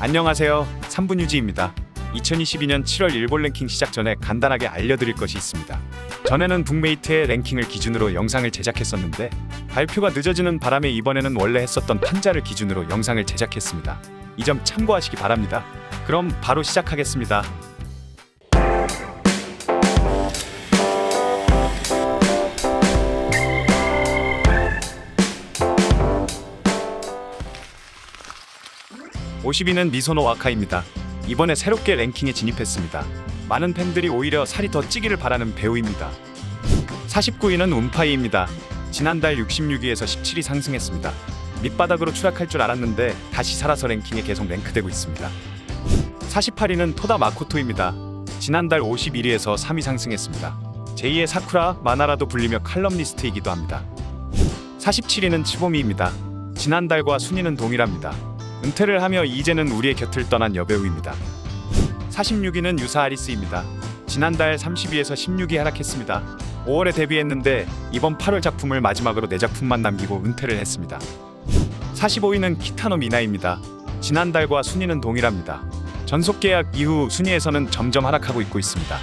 안녕하세요. 3분 유지입니다. 2022년 7월 일본 랭킹 시작 전에 간단하게 알려드릴 것이 있습니다. 전에는 북메이트의 랭킹을 기준으로 영상을 제작했었는데 발표가 늦어지는 바람에 이번에는 원래 했었던 판자를 기준으로 영상을 제작했습니다. 이 점 참고하시기 바랍니다. 그럼 바로 시작하겠습니다. (52는) 미소노 와카입니다. 이번에 새롭게 랭킹에 진입했습니다. 많은 팬들이 오히려 살이 더 찌기를 바라는 배우입니다. 49위는 움파이입니다. 지난달 66위에서 17위 상승했습니다. 밑바닥으로 추락할 줄 알았는데 다시 살아서 랭킹에 계속 랭크되고 있습니다. 48위는 토다 마코토입니다. 지난달 51위에서 3위 상승했습니다. 제2의 사쿠라 마나라도 불리며 칼럼니스트이기도 합니다. 47위는 치보미입니다. 지난달과 순위는 동일합니다. 은퇴를 하며 이제는 우리의 곁을 떠난 여배우입니다. 46위는 유사 아리스입니다. 지난달 30위에서 16위 하락했습니다. 5월에 데뷔했는데 이번 8월 작품을 마지막으로 네 작품만 남기고 은퇴를 했습니다. 45위는 키타노 미나입니다. 지난달과 순위는 동일합니다. 전속 계약 이후 순위에서는 점점 하락하고 있고 있습니다.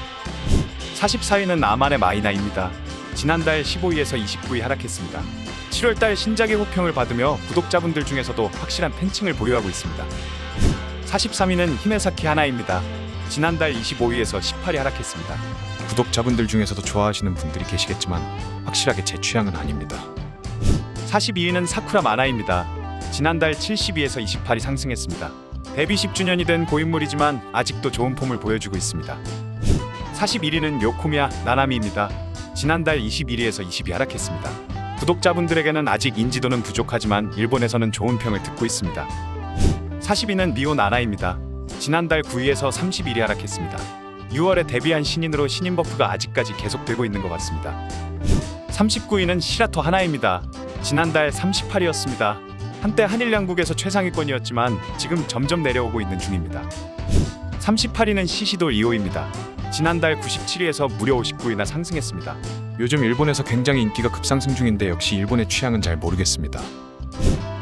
44위는 아만의 마이나입니다. 지난달 15위에서 29위 하락했습니다. 7월달 신작의 호평을 받으며 구독자분들 중에서도 확실한 팬층을 보유하고 있습니다. 43위는 히메사키 하나입니다. 지난달 25위에서 18위 하락했습니다. 구독자분들 중에서도 좋아하시는 분들이 계시겠지만 확실하게 제 취향은 아닙니다. 42위는 사쿠라 마나입니다. 지난달 70위에서 28위 상승했습니다. 데뷔 10주년이 된 고인물이지만 아직도 좋은 폼을 보여주고 있습니다. 41위는 요코미야 나나미입니다. 지난달 21위에서 20위 하락했습니다. 구독자분들에게는 아직 인지도는 부족하지만 일본에서는 좋은 평을 듣고 있습니다. 40위는 미오 나나입니다. 지난달 9위에서 31위 하락했습니다. 6월에 데뷔한 신인으로 신인 버프가 아직까지 계속되고 있는 것 같습니다. 39위는 시라토 하나입니다. 지난달 38위였습니다. 한때 한일 양국에서 최상위권이었지만 지금 점점 내려오고 있는 중입니다. 38위는 시시도 2호입니다. 지난달 97위에서 무려 59위나 상승했습니다. 요즘 일본에서 굉장히 인기가 급상승 중인데 역시 일본의 취향은 잘 모르겠습니다.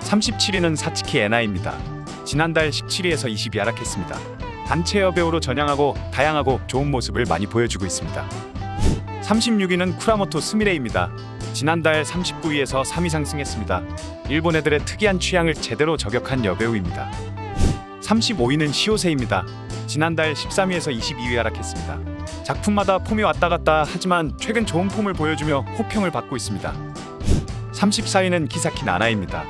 37위는 사츠키 에나입니다. 지난달 17위에서 20위 하락했습니다. 단체 여배우로 전향하고 다양하고 좋은 모습을 많이 보여주고 있습니다. 36위는 쿠라모토 스미레입니다. 지난달 39위에서 3위 상승했습니다. 일본 애들의 특이한 취향을 제대로 저격한 여배우입니다. 35위는 시오세입니다. 지난달 13위에서 22위 하락했습니다. 작품마다 폼이 왔다 갔다 하지만 최근 좋은 폼을 보여주며 호평을 받고 있습니다. 34위는 키사키 나나입니다.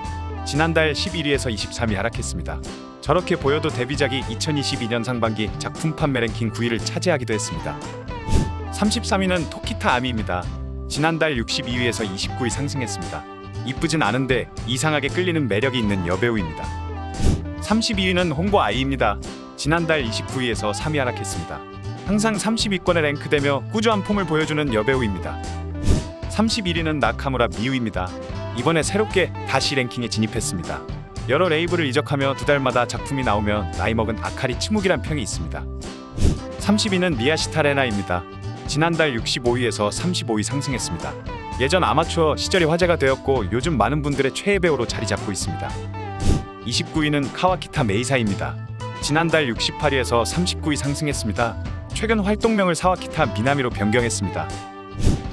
지난달 11위에서 23위 하락했습니다. 저렇게 보여도 데뷔작이 2022년 상반기 작품 판매 랭킹 9위를 차지하기도 했습니다. 33위는 토키타 아미입니다. 지난달 62위에서 29위 상승했습니다. 이쁘진 않은데 이상하게 끌리는 매력이 있는 여배우입니다. 32위는 홍보 아이입니다. 지난달 29위에서 3위 하락했습니다. 항상 30위권에 랭크되며 꾸준한 폼을 보여주는 여배우입니다. 31위는 나카무라 미우입니다. 이번에 새롭게 다시 랭킹에 진입했습니다. 여러 레이블을 이적하며 두 달마다 작품이 나오면 나이 먹은 아카리 치묵이란 평이 있습니다. 30위는 미야시타 레나입니다. 지난달 65위에서 35위 상승했습니다. 예전 아마추어 시절이 화제가 되었고 요즘 많은 분들의 최애 배우로 자리 잡고 있습니다. 29위는 카와키타 메이사입니다. 지난달 68위에서 39위 상승했습니다. 최근 활동명을 사와키타 미나미로 변경했습니다.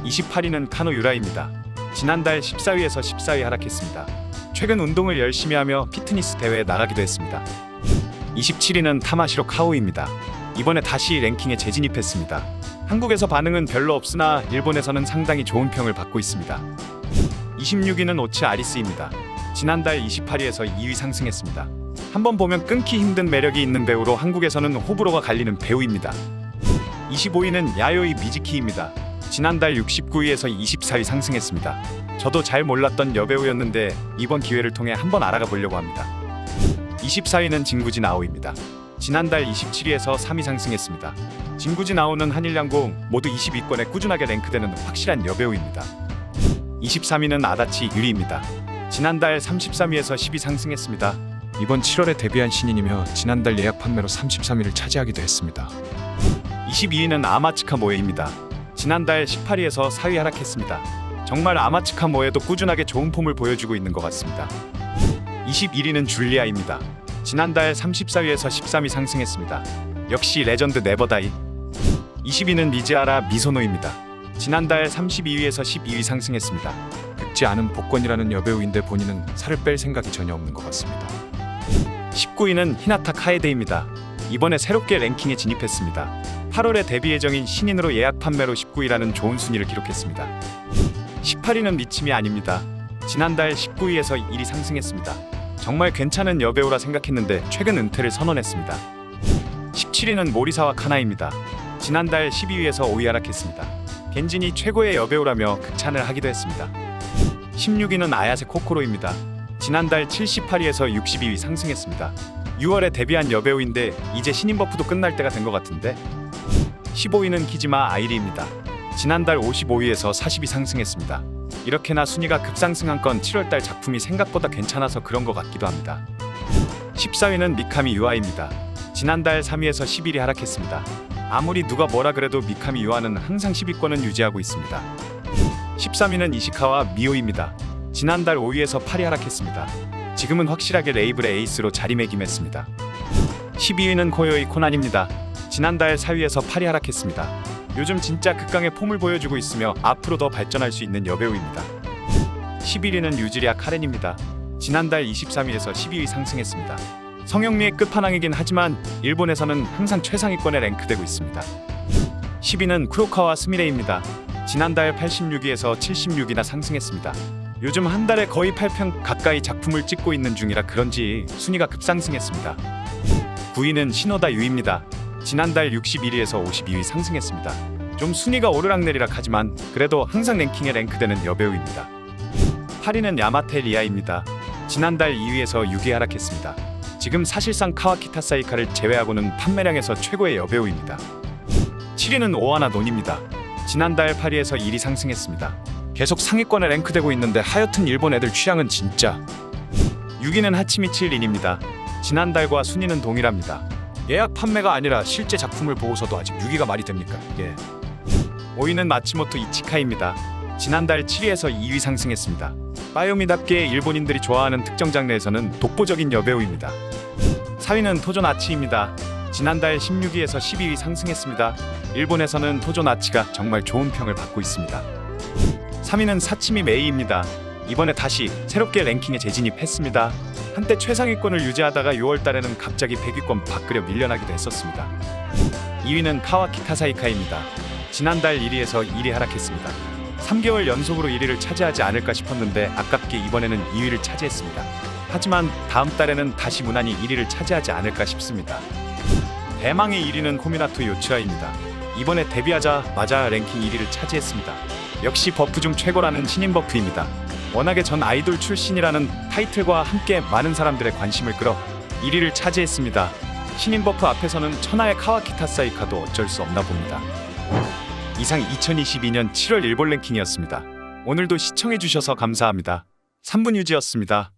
28위는 카노 유라입니다. 지난달 14위에서 14위 하락했습니다. 최근 운동을 열심히 하며 피트니스 대회에 나가기도 했습니다. 27위는 타마시로 카오입니다. 이번에 다시 랭킹에 재진입했습니다. 한국에서 반응은 별로 없으나 일본에서는 상당히 좋은 평을 받고 있습니다. 26위는 오츠 아리스입니다. 지난달 28위에서 2위 상승했습니다. 한번 보면 끊기 힘든 매력이 있는 배우로 한국에서는 호불호가 갈리는 배우입니다. 25위는 야요이 미즈키입니다. 지난달 69위에서 24위 상승했습니다. 저도 잘 몰랐던 여배우였는데 이번 기회를 통해 한번 알아가 보려고 합니다. 24위는 진구지 나오입니다. 지난달 27위에서 3위 상승했습니다. 진구지 나오는 한일양궁 모두 20위권에 꾸준하게 랭크되는 확실한 여배우입니다. 23위는 아다치 유리입니다. 지난달 33위에서 10위 상승했습니다. 이번 7월에 데뷔한 신인이며 지난달 예약 판매로 33위를 차지하기도 했습니다. 22위는 아마츠카 모에입니다. 지난달 18위에서 4위 하락했습니다. 정말 아마츠카 모에도 꾸준하게 좋은 폼을 보여주고 있는 것 같습니다. 21위는 줄리아입니다. 지난달 34위에서 13위 상승했습니다. 역시 레전드 네버다이. 20위는 미즈아라 미소노입니다. 지난달 32위에서 12위 상승했습니다. 긁지 않은 복권이라는 여배우인데 본인은 살을 뺄 생각이 전혀 없는 것 같습니다. 19위는 히나타 카에데입니다. 이번에 새롭게 랭킹에 진입했습니다. 8월에 데뷔 예정인 신인으로 예약 판매로 19위라는 좋은 순위를 기록했습니다. 18위는 미침이 아닙니다. 지난달 19위에서 1위 상승했습니다. 정말 괜찮은 여배우라 생각했는데 최근 은퇴를 선언했습니다. 17위는 모리사와 카나입니다. 지난달 12위에서 5위 하락했습니다. 겐진이 최고의 여배우라며 극찬을 하기도 했습니다. 16위는 아야세 코코로입니다. 지난달 78위에서 62위 상승했습니다. 6월에 데뷔한 여배우인데 이제 신인 버프도 끝날 때가 된 것 같은데 15위는 키지마 아이리입니다. 지난달 55위에서 40위 상승했습니다. 이렇게나 순위가 급상승한 건 7월달 작품이 생각보다 괜찮아서 그런 것 같기도 합니다. 14위는 미카미 유아입니다. 지난달 3위에서 11위 하락했습니다. 아무리 누가 뭐라 그래도 미카미 유아는 항상 10위권은 유지하고 있습니다. 13위는 이시카와 미오입니다. 지난달 5위에서 8위 하락했습니다. 지금은 확실하게 레이블의 에이스로 자리매김했습니다. 12위는 코요이 코난입니다. 지난달 4위에서 8위 하락했습니다. 요즘 진짜 극강의 폼을 보여주고 있으며 앞으로 더 발전할 수 있는 여배우입니다. 11위는 유지리아 카렌입니다. 지난달 23위에서 12위 상승했습니다. 성형미의 끝판왕이긴 하지만 일본에서는 항상 최상위권에 랭크되고 있습니다. 10위는 쿠로카와 스미레입니다. 지난달 86위에서 76위나 상승했습니다. 요즘 한 달에 거의 8편 가까이 작품을 찍고 있는 중이라 그런지 순위가 급상승했습니다. 9위는 신호다 유입니다. 지난달 61위에서 52위 상승했습니다. 좀 순위가 오르락내리락 하지만 그래도 항상 랭킹에 랭크되는 여배우입니다. 8위는 야마테 리아입니다. 지난달 2위에서 6위 하락했습니다. 지금 사실상 카와키타 사이카를 제외하고는 판매량에서 최고의 여배우입니다. 7위는 오하나 논입니다. 지난달 8위에서 1위 상승했습니다. 계속 상위권에 랭크되고 있는데 하여튼 일본 애들 취향은 진짜 6위는 하치미치 린입니다. 지난달과 순위는 동일합니다. 예약 판매가 아니라 실제 작품을 보고서도 아직 6위가 말이 됩니까? 예. 5위는 마치모토 이치카입니다. 지난달 7위에서 2위 상승했습니다. 빠요미답게 일본인들이 좋아하는 특정 장르에서는 독보적인 여배우입니다. 4위는 토존 아치입니다. 지난달 16위에서 12위 상승했습니다. 일본에서는 토존 아치가 정말 좋은 평을 받고 있습니다. 3위는 사치미 메이입니다. 이번에 다시 새롭게 랭킹에 재진입했습니다. 한때 최상위권을 유지하다가 6월 달에는 갑자기 100위권 밖으려 밀려나기도 했었습니다. 2위는 카와키 타사이카입니다. 지난달 1위에서 1위 하락했습니다. 3개월 연속으로 1위를 차지하지 않을까 싶었는데 아깝게 이번에는 2위를 차지했습니다. 하지만 다음 달에는 다시 무난히 1위를 차지하지 않을까 싶습니다. 대망의 1위는 호미나토 요츠아입니다. 이번에 데뷔하자마자 랭킹 1위를 차지했습니다. 역시 버프 중 최고라는 신인 버프입니다. 워낙에 전 아이돌 출신이라는 타이틀과 함께 많은 사람들의 관심을 끌어 1위를 차지했습니다. 신인 버프 앞에서는 천하의 카와키타 사이카도 어쩔 수 없나 봅니다. 이상 2022년 7월 일본 랭킹이었습니다. 오늘도 시청해주셔서 감사합니다. 3분 유지였습니다.